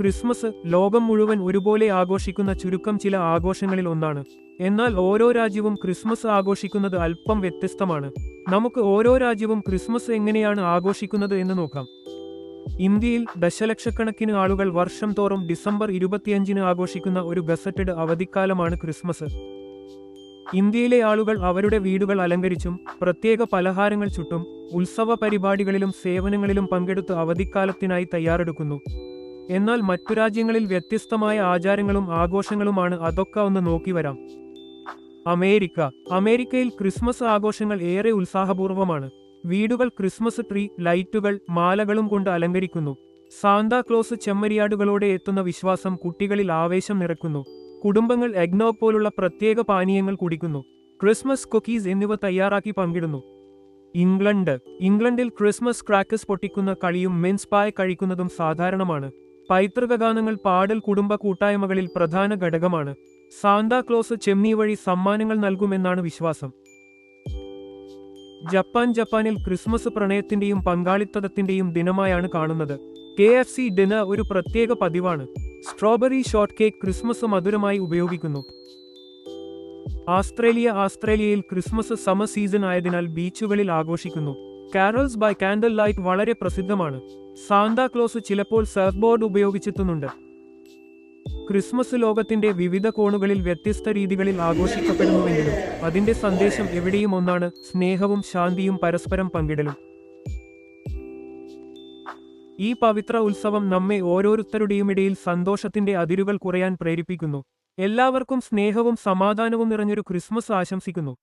Christmas ലോകം മുഴുവൻ ഒരുപോലെ ആഘോഷിക്കുന്ന ചുരുക്കം ചില ആഘോഷങ്ങളിൽ ഒന്നാണ്. എന്നാൽ ഓരോ രാജ്യവും ക്രിസ്മസ് ആഘോഷിക്കുന്നത് അല്പം വ്യത്യസ്തമാണ്. നമുക്ക് ഓരോ രാജ്യവും ക്രിസ്മസ് എങ്ങനെയാണ് ആഘോഷിക്കുന്നത് എന്ന് നോക്കാം. ഇന്ത്യയിൽ ദശലക്ഷക്കണക്കിന് ആളുകൾ വർഷം തോറും ഡിസംബർ ഇരുപത്തിയഞ്ചിന് ആഘോഷിക്കുന്ന ഒരു ഗസറ്റഡ് അവധിക്കാലമാണ് ക്രിസ്മസ്. ഇന്ത്യയിലെ ആളുകൾ അവരുടെ വീടുകൾ അലങ്കരിച്ചും പ്രത്യേക പലഹാരങ്ങൾ ചുട്ടും ഉത്സവ പരിപാടികളിലും സേവനങ്ങളിലും പങ്കെടുത്ത് അവധിക്കാലത്തിനായി തയ്യാറെടുക്കുന്നു. എന്നാൽ മറ്റു രാജ്യങ്ങളിൽ വ്യത്യസ്തമായ ആചാരങ്ങളും ആഘോഷങ്ങളുമാണ് അതൊക്കെ ഒന്ന് നോക്കി വരാം. അമേരിക്ക. അമേരിക്കയിൽ ക്രിസ്മസ് ആഘോഷങ്ങൾ ഏറെ ഉത്സാഹപൂർവമാണ്. വീടുകൾ ക്രിസ്മസ് ട്രീ ലൈറ്റുകൾ മാലകളും കൊണ്ട് അലങ്കരിക്കുന്നു. സാന്താക്ലോസ് ചെമ്മരിയാടുകളോടെ എത്തുന്ന വിശ്വാസം കുട്ടികളിൽ ആവേശം നിറക്കുന്നു കുടുംബങ്ങൾ എഗ്നോ പോലുള്ള പ്രത്യേക പാനീയങ്ങൾ കുടിക്കുന്നു. ക്രിസ്മസ് കുക്കീസ് എന്നിവ തയ്യാറാക്കി പങ്കിടുന്നു. ഇംഗ്ലണ്ട്. ഇംഗ്ലണ്ടിൽ ക്രിസ്മസ് ക്രാക്കസ് പൊട്ടിക്കുന്ന കളിയും മെൻസ് പായ കഴിക്കുന്നതും സാധാരണമാണ്. പൈതൃക ഗാനങ്ങൾ പാടൽ കുടുംബ കൂട്ടായ്മകളിൽ പ്രധാന ഘടകമാണ്. സാന്താക്ലോസ് ചെമ്മി വഴി സമ്മാനങ്ങൾ നൽകുമെന്നാണ് വിശ്വാസം. ജപ്പാൻ ജപ്പാനിൽ ക്രിസ്മസ് പ്രണയത്തിന്റെയും പങ്കാളിത്തത്തിന്റെയും ദിനമായാണ് കാണുന്നത്. കെ എഫ് സി ഡിനർ ഒരു പ്രത്യേക പതിവാണ്. സ്ട്രോബെറി ഷോർട്ട് കേക്ക് ക്രിസ്മസ് മധുരമായി ഉപയോഗിക്കുന്നു. ആസ്ട്രേലിയ ആസ്ട്രേലിയയിൽ ക്രിസ്മസ് സമ സീസൺ ആയതിനാൽ ബീച്ചുകളിൽ ആഘോഷിക്കുന്നു. കാരൽസ് ബൈ കാൻഡൽ ലൈറ്റ് വളരെ പ്രസിദ്ധമാണ്. സാന്താക്ലോസ് ചിലപ്പോൾ സർഫ് ബോർഡ് ഉപയോഗിച്ചെത്തുന്നുണ്ട്. ക്രിസ്മസ് ലോകത്തിന്റെ വിവിധ കോണുകളിൽ വ്യത്യസ്ത രീതികളിൽ ആഘോഷിക്കപ്പെടുന്നുവെങ്കിലും അതിന്റെ സന്ദേശം എവിടെയും ഒന്നാണ് സ്നേഹവും ശാന്തിയും പരസ്പരം പങ്കിടലും. ഈ പവിത്ര ഉത്സവം നമ്മെ ഓരോരുത്തരുടെയും ഇടയിൽ സന്തോഷത്തിന്റെ അതിരുകൾ കുറയാൻ പ്രേരിപ്പിക്കുന്നു. എല്ലാവർക്കും സ്നേഹവും സമാധാനവും നിറഞ്ഞൊരു ക്രിസ്മസ് ആശംസിക്കുന്നു.